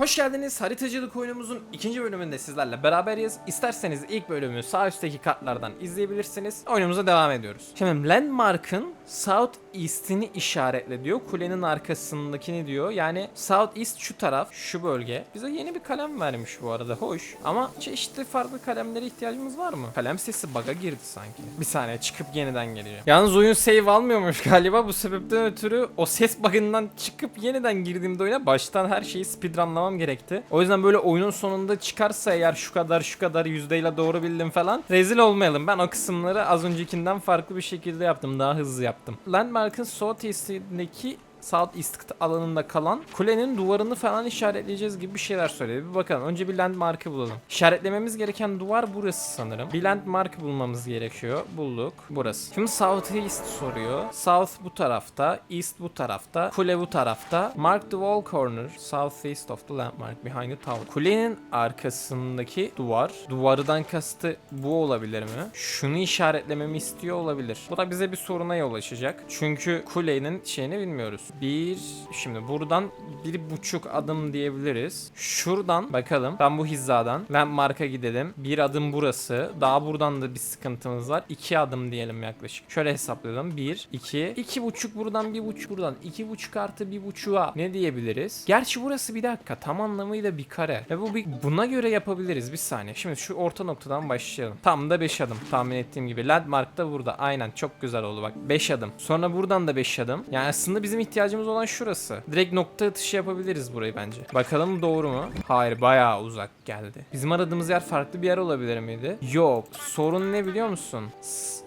Hoş geldiniz. Haritacılık oyunumuzun ikinci bölümünde sizlerle beraberiz. İsterseniz ilk bölümü sağ üstteki kartlardan izleyebilirsiniz. Oyunumuza devam ediyoruz. Şimdi Landmark'ın South East'ini işaretle diyor. Kulenin arkasındakini diyor. Yani South East şu taraf, şu bölge. Bize yeni bir kalem vermiş bu arada. Hoş. Ama çeşitli farklı kalemlere ihtiyacımız var mı? Kalem sesi bug'a girdi sanki. Bir saniye çıkıp yeniden geleceğim. Yalnız oyun save almıyormuş galiba. Bu sebepten ötürü o ses bug'ından çıkıp yeniden girdiğimde oyuna baştan her şeyi speedrunlamam gerekti. O yüzden böyle oyunun sonunda çıkarsa eğer şu kadar şu kadar yüzdeyle doğru bildim falan rezil olmayalım. Ben o kısımları az öncekinden farklı bir şekilde yaptım. Daha hızlı yaptım. Landmark'ın South East'indeki South East alanında kalan kulenin duvarını falan işaretleyeceğiz gibi bir şeyler söyledi. Bir bakalım. Önce bir landmark'ı bulalım. İşaretlememiz gereken duvar burası sanırım. Bir landmark bulmamız gerekiyor. Bulduk. Burası. Şimdi South East soruyor. South bu tarafta. East bu tarafta. Kule bu tarafta. Mark the wall corner. South east of the landmark behind the tower. Kulenin arkasındaki duvar. Duvardan kastı bu olabilir mi? Şunu işaretlememi istiyor olabilir. Bu da bize bir soruna yol açacak. Çünkü kulenin şeyini bilmiyoruz. Bir, şimdi buradan bir buçuk adım diyebiliriz. Şuradan bakalım. Ben bu hizadan landmark'a gidelim. Bir adım burası. Daha buradan da bir sıkıntımız var. İki adım diyelim yaklaşık. Şöyle hesaplayalım. Bir, iki, iki buçuk buradan, bir buçuk buradan. iki buçuk artı bir buçuğa ne diyebiliriz? Gerçi burası bir dakika. Tam anlamıyla bir kare. Ve bu bir, buna göre yapabiliriz. Bir saniye. Şimdi şu orta noktadan başlayalım. Tam da 5 adım. Tahmin ettiğim gibi. Landmark da burada. Aynen. Çok güzel oldu bak. 5 adım. Sonra buradan da 5 adım. Yani aslında bizim ihtiyacımız olan şurası. Direkt nokta atışı yapabiliriz burayı bence. Bakalım doğru mu? Hayır. Bayağı uzak geldi. Bizim aradığımız yer farklı bir yer olabilir miydi? Yok. Sorun ne biliyor musun? S-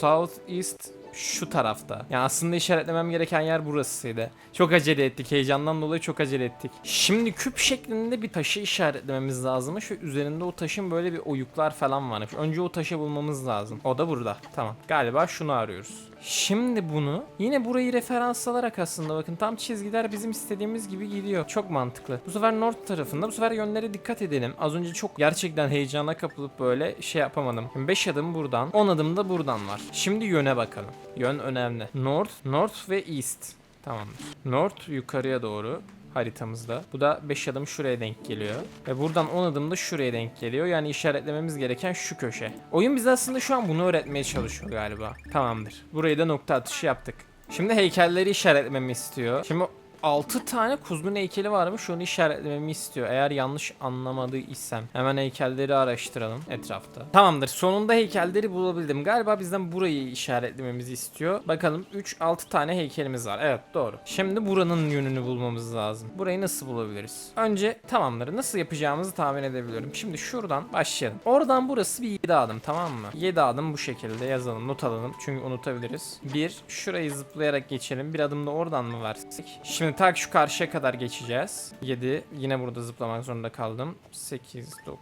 South East şu tarafta. Yani aslında işaretlemem gereken yer burasıydı. Çok acele ettik. Heyecandan dolayı çok acele ettik. Şimdi küp şeklinde bir taşı işaretlememiz lazım. Şu üzerinde o taşın böyle bir oyuklar falan varmış. Önce o taşı bulmamız lazım. O da burada. Tamam. Galiba şunu arıyoruz. Şimdi bunu yine burayı referans alarak aslında bakın tam çizgiler bizim istediğimiz gibi gidiyor. Çok mantıklı. Bu sefer north tarafında bu sefer yönlere dikkat edelim. Az önce çok gerçekten heyecana kapılıp böyle şey yapamadım. 5 adım buradan 10 adım da buradan var. Şimdi yöne bakalım. Yön önemli. North, north ve east. Tamamdır. North yukarıya doğru haritamızda. Bu da 5 adım şuraya denk geliyor. Ve buradan 10 adım da şuraya denk geliyor. Yani işaretlememiz gereken şu köşe. Oyun bize aslında şu an bunu öğretmeye çalışıyor galiba. Tamamdır. Burayı da nokta atışı yaptık. Şimdi heykelleri işaretlememi istiyor. Şimdi 6 tane kuzgun heykeli varmış onu işaretlememi istiyor. Eğer yanlış anlamadıysam. Hemen heykelleri araştıralım etrafta. Tamamdır sonunda heykelleri bulabildim. Galiba bizden burayı işaretlememizi istiyor. Bakalım 3-6 tane heykelimiz var. Evet doğru. Şimdi buranın yönünü bulmamız lazım. Burayı nasıl bulabiliriz? Önce tamamdır. Nasıl yapacağımızı tahmin edebiliyorum. Şimdi şuradan başlayalım. Oradan burası bir 7 adım tamam mı? 7 adım bu şekilde yazalım. Not alalım. Çünkü unutabiliriz. 1. Şurayı zıplayarak geçelim. Bir adım da oradan mı versek? Şimdi tak şu karşıya kadar geçeceğiz. 7. Yine burada zıplamak zorunda kaldım. 8, 9.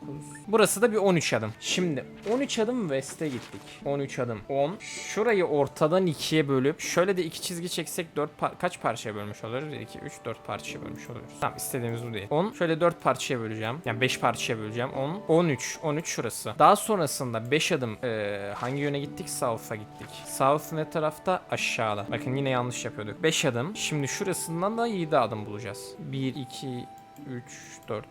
Burası da bir 13 adım. Şimdi 13 adım west'e gittik. 13 adım. 10. Şurayı ortadan ikiye bölüp şöyle de iki çizgi çeksek 4 kaç parçaya bölmüş oluruz? 2, 3, 4 parçaya bölmüş oluruz. Tamam istediğimiz bu değil. 10. Şöyle 4 parçaya böleceğim. Yani 5 parçaya böleceğim. 10. 13. 13 şurası. Daha sonrasında 5 adım eee, hangi yöne gittik? South'a gittik. South ne tarafta? Aşağıda. Bakın yine yanlış yapıyorduk. 5 adım. Şimdi şurasından da 7 adım bulacağız. 1, 2, 3, 4,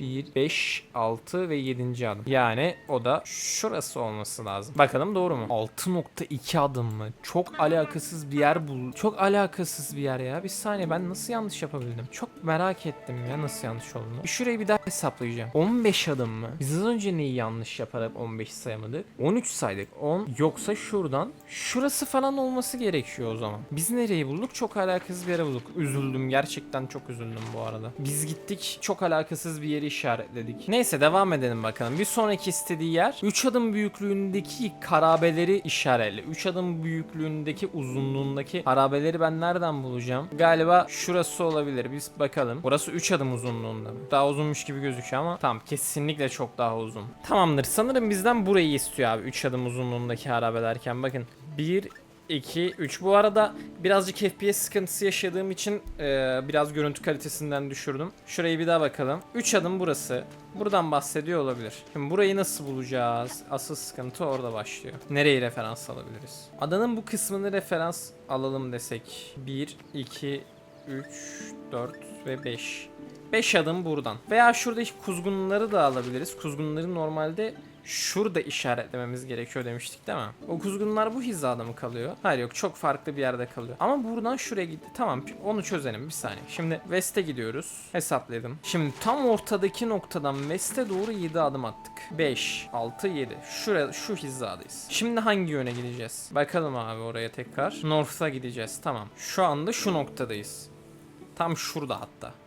1, 5, 6 ve 7. adım. Yani o da şurası olması lazım. Bakalım doğru mu? 6.2 adım mı? Çok alakasız bir yer bul. Çok alakasız bir yer ya. Bir saniye ben nasıl yanlış yapabildim? Çok merak ettim ya nasıl yanlış olduğunu. Bir şurayı bir daha hesaplayacağım. 15 adım mı? Biz az önce neyi yanlış yaparak 15 sayamadık? 13 saydık. 10 yoksa şuradan şurası falan olması gerekiyor o zaman. Biz nereyi bulduk? Çok alakasız bir yere bulduk. Üzüldüm. Gerçekten çok üzüldüm bu arada. Biz gittik çok alakasız bir yeri işaretledik. Neyse devam edelim bakalım. Bir sonraki istediği yer 3 adım büyüklüğündeki karabeleri işaretle. 3 adım büyüklüğündeki uzunluğundaki harabeleri ben nereden bulacağım? Galiba şurası olabilir. Biz bakalım. Burası 3 adım uzunluğunda? Daha uzunmuş gibi gözüküyor ama tamam kesinlikle çok daha uzun. Tamamdır. Sanırım bizden burayı istiyor abi. 3 adım uzunluğundaki harabe bakın. 1 2, 3. Bu arada birazcık FPS sıkıntısı yaşadığım için e, biraz görüntü kalitesinden düşürdüm. Şurayı bir daha bakalım. 3 adım burası. Buradan bahsediyor olabilir. Şimdi burayı nasıl bulacağız? Asıl sıkıntı orada başlıyor. Nereyi referans alabiliriz? Adanın bu kısmını referans alalım desek. 1, 2, 3, 4 ve 5. 5 adım buradan. Veya şuradaki kuzgunları da alabiliriz. Kuzgunları normalde şurada işaretlememiz gerekiyor demiştik değil mi? O kuzgunlar bu hizada mı kalıyor? Hayır yok çok farklı bir yerde kalıyor. Ama buradan şuraya gitti. Tamam onu çözelim bir saniye. Şimdi West'e gidiyoruz. Hesapladım. Şimdi tam ortadaki noktadan West'e doğru 7 adım attık. 5, 6, 7. Şuraya şu hizadayız. Şimdi hangi yöne gideceğiz? Bakalım abi oraya tekrar. North'a gideceğiz. Tamam. Şu anda şu noktadayız. Tam şurada hatta.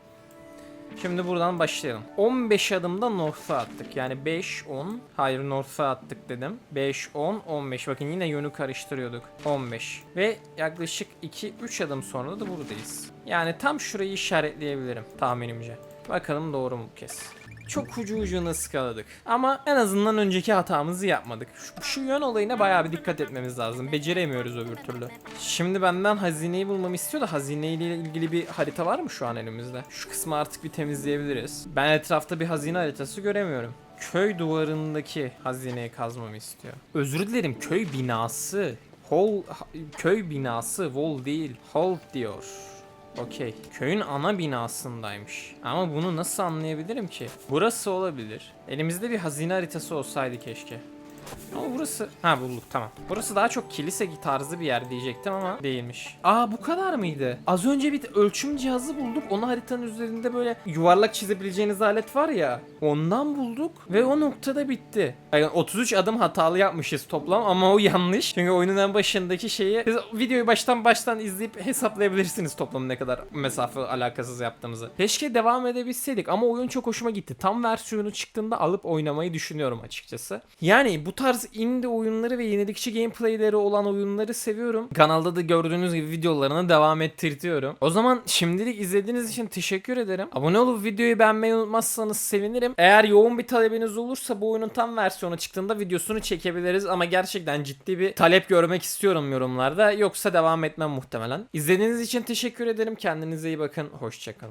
Şimdi buradan başlayalım. 15 adımda North'a attık. Yani 5, 10. Hayır North'a attık dedim. 5, 10, 15. Bakın yine yönü karıştırıyorduk. 15. Ve yaklaşık 2-3 adım sonra da buradayız. Yani tam şurayı işaretleyebilirim tahminimce. Bakalım doğru mu bu kez. Çok ucu ucuna ıskaladık. Ama en azından önceki hatamızı yapmadık. Şu, şu yön olayına bayağı bir dikkat etmemiz lazım. Beceremiyoruz öbür türlü. Şimdi benden hazineyi bulmamı istiyor da hazineyle ilgili bir harita var mı şu an elimizde? Şu kısmı artık bir temizleyebiliriz. Ben etrafta bir hazine haritası göremiyorum. Köy duvarındaki hazineyi kazmamı istiyor. Özür dilerim köy binası. Hall, köy binası, wall değil, hall diyor. Okey. Köyün ana binasındaymış. Ama bunu nasıl anlayabilirim ki? Burası olabilir. Elimizde bir hazine haritası olsaydı keşke. Ama burası... Ha bulduk tamam. Burası daha çok kilise tarzı bir yer diyecektim ama değilmiş. Aa bu kadar mıydı? Az önce bir ölçüm cihazı bulduk. Onu haritanın üzerinde böyle yuvarlak çizebileceğiniz alet var ya. Ondan bulduk ve o noktada bitti. Yani 33 adım hatalı yapmışız toplam ama o yanlış. Çünkü oyunun en başındaki şeyi siz videoyu baştan baştan izleyip hesaplayabilirsiniz toplam ne kadar mesafe alakasız yaptığımızı. Keşke devam edebilseydik ama oyun çok hoşuma gitti. Tam versiyonu çıktığında alıp oynamayı düşünüyorum açıkçası. Yani bu tarz indie oyunları ve yenilikçi gameplayleri olan oyunları seviyorum. Kanalda da gördüğünüz gibi videolarını devam ettirtiyorum. O zaman şimdilik izlediğiniz için teşekkür ederim. Abone olup videoyu beğenmeyi unutmazsanız sevinirim. Eğer yoğun bir talebiniz olursa bu oyunun tam versiyonu çıktığında videosunu çekebiliriz ama gerçekten ciddi bir talep görmek istiyorum yorumlarda. Yoksa devam etmem muhtemelen. İzlediğiniz için teşekkür ederim. Kendinize iyi bakın. Hoşçakalın.